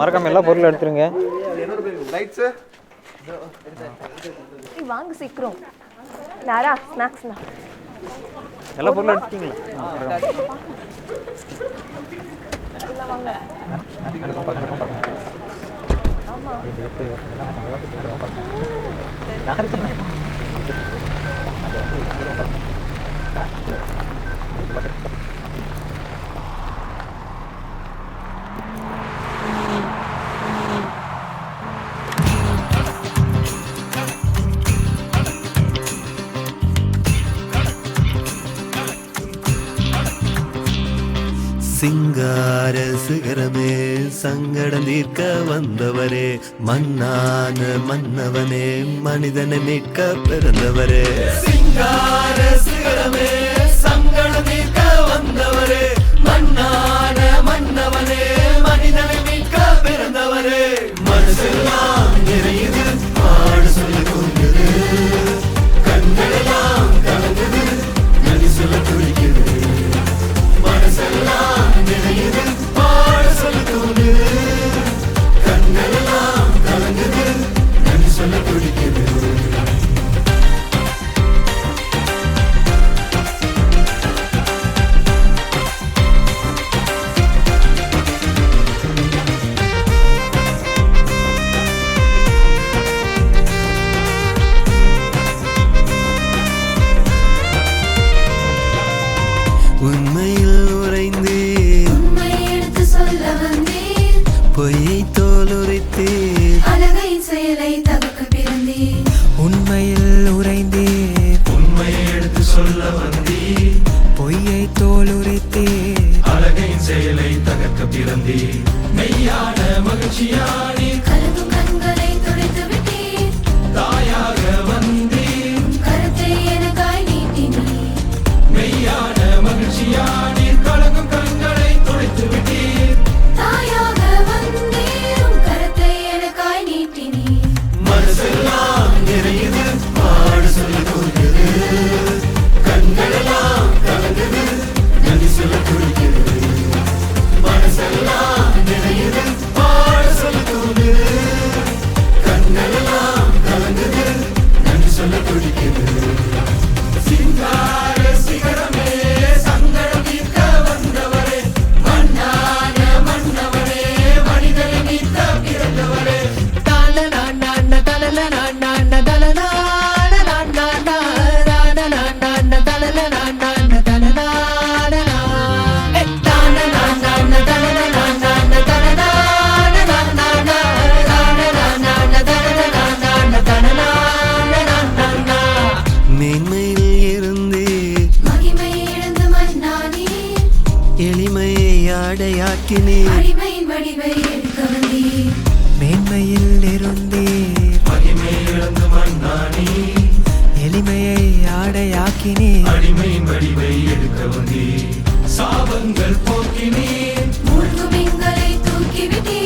மறக்காம எல்லா பொருளும் எடுத்துருங்க. வாங்க சீக்கிரம். நாரா ஸ்நாக்ஸ்னா எல்லா பொருளும் எடுத்துட்டீங்களா? ஆமா. சிங்கார சிகரமே சங்கடம் தீர்க்க வந்தவரே மன்னான மன்னவனே மனிதனை மீட்க பிறந்தவரே. சிங்கார சிகரமே மகிழ்ச்சியானே கலங்கும் கண்களை துடைத்து விட்டீர். தாயாக வந்தீர். கருத்தை எனக்காய் நீட்டினீர். மெய்யான மகிழ்ச்சியான நீக்கினீர் மேன்மையில் இருந்தீர் எளிமையை ஆடையாக்கினீர். அடிமையின் சாபங்கள் போக்கினீர். தூக்கிவிட்டீர்